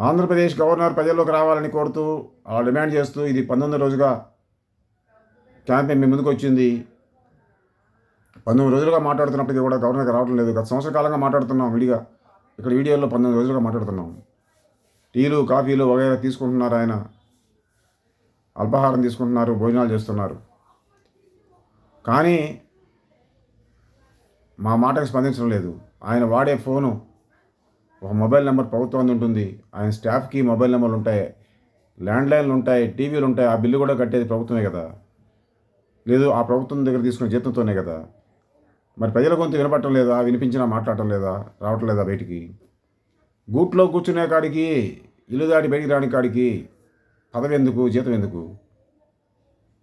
Andhra Pradesh governor ప్రజల్లోకి రావాలని కోరుతూ అలా డిమాండ్ చేస్తూ ఇది పంతొమ్మిది రోజుగా క్యాంపెయిన్ మీ ముందుకు వచ్చింది. పంతొమ్మిది రోజులుగా మాట్లాడుతున్నప్పటికీ కూడా గవర్నర్కి రావడం లేదు. గత సంవత్సర కాలంగా మాట్లాడుతున్నాం విడిగా. ఇక్కడ వీడియోలో పంతొమ్మిది రోజులుగా మాట్లాడుతున్నాం. టీలు కాఫీలు వగైరా తీసుకుంటున్నారు ఆయన. అల్పాహారం తీసుకుంటున్నారు భోజనాలు చేస్తున్నారు. కానీ మా మాటకు స్పందించడం లేదు. ఆయన వాడే ఫోను ఒక మొబైల్ నెంబర్ ప్రభుత్వం ఉంటుంది. ఆయన స్టాఫ్కి మొబైల్ నెంబర్లు ఉంటాయి. ల్యాండ్లైన్లు ఉంటాయి టీవీలు ఉంటాయి. ఆ బిల్లు కూడా కట్టేది ప్రభుత్వమే కదా. లేదు ఆ ప్రభుత్వం దగ్గర తీసుకున్న జీతంతోనే కదా. మరి ప్రజల గొంతు వినపడటం లేదా? వినిపించినా మాట్లాడటం లేదా? రావటం లేదా బయటికి? గూట్లో కూర్చునే కాడికి ఇల్లు దాటి బయటికి రాని కాడికి పదవి ఎందుకు? జీతం ఎందుకు?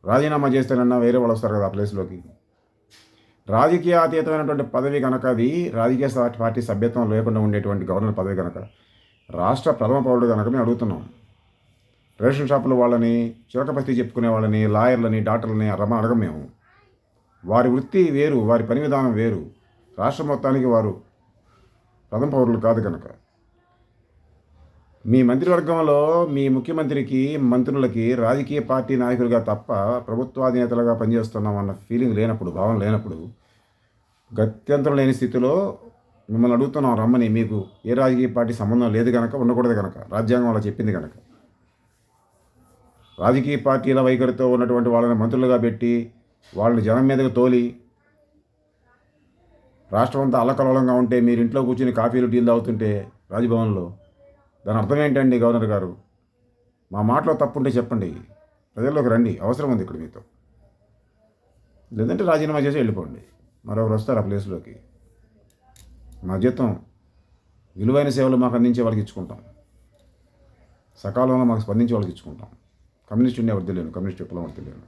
రాజీనామా చేస్తేనన్నా వేరే వాళ్ళు వస్తారు కదా ఆ ప్లేస్లోకి. రాజకీయ అతీతమైనటువంటి పదవి కనుక అది రాజకీయ పార్టీ సభ్యత్వం లేకుండా ఉండేటువంటి గవర్నర్ పదవి కనుక రాష్ట్ర ప్రథమ పౌరుడు కనుక మేము అడుగుతున్నాం. రేషన్ షాపుల వాళ్ళని చిరకపస్తి చెప్పుకునే వాళ్ళని లాయర్లని డాక్టర్లని రమ అడగం మేము. వారి వృత్తి వేరు వారి పని విధానం వేరు. రాష్ట్ర మొత్తానికి వారు ప్రథమ పౌరులు కాదు కనుక మీ మంత్రివర్గంలో మీ ముఖ్యమంత్రికి మంత్రులకి రాజకీయ పార్టీ నాయకులుగా తప్ప ప్రభుత్వాధినేతలుగా పనిచేస్తున్నాం అన్న ఫీలింగ్ లేనప్పుడు భావం లేనప్పుడు గత్యంతరం లేని స్థితిలో మిమ్మల్ని అడుగుతున్నాం రమ్మని. మీకు ఏ రాజకీయ పార్టీ సంబంధం లేదు కనుక ఉండకూడదు కనుక రాజ్యాంగం అలా చెప్పింది కనుక రాజకీయ పార్టీల వైఖరితో ఉన్నటువంటి వాళ్ళని మంత్రులుగా పెట్టి వాళ్ళని జనం మీదగా తోలి రాష్ట్రం అంతా అల్లకలోలంగా ఉంటే మీరు ఇంట్లో కూర్చుని కాఫీలు టీలు తాగుతుంటే రాజభవన్లో దాని అర్థం ఏంటండి గవర్నర్ గారు? మా మాటలో తప్పుంటే చెప్పండి. ప్రజల్లోకి రండి. అవసరం ఉంది ఇక్కడ మీతో. లేదంటే రాజీనామా చేసి వెళ్ళిపోండి. మరొకరు వస్తారు ఆ ప్లేస్లోకి? మా జీతం విలువైన సేవలు మాకు అందించే వాళ్ళకి ఇచ్చుకుంటాం. సకాలంలో మాకు స్పందించే వాళ్ళకి ఇచ్చుకుంటాం. కమ్యూనిస్ట్ ఉండే వద్దులేను కమ్యూనిస్ట్ విప్లవం వద్దులేను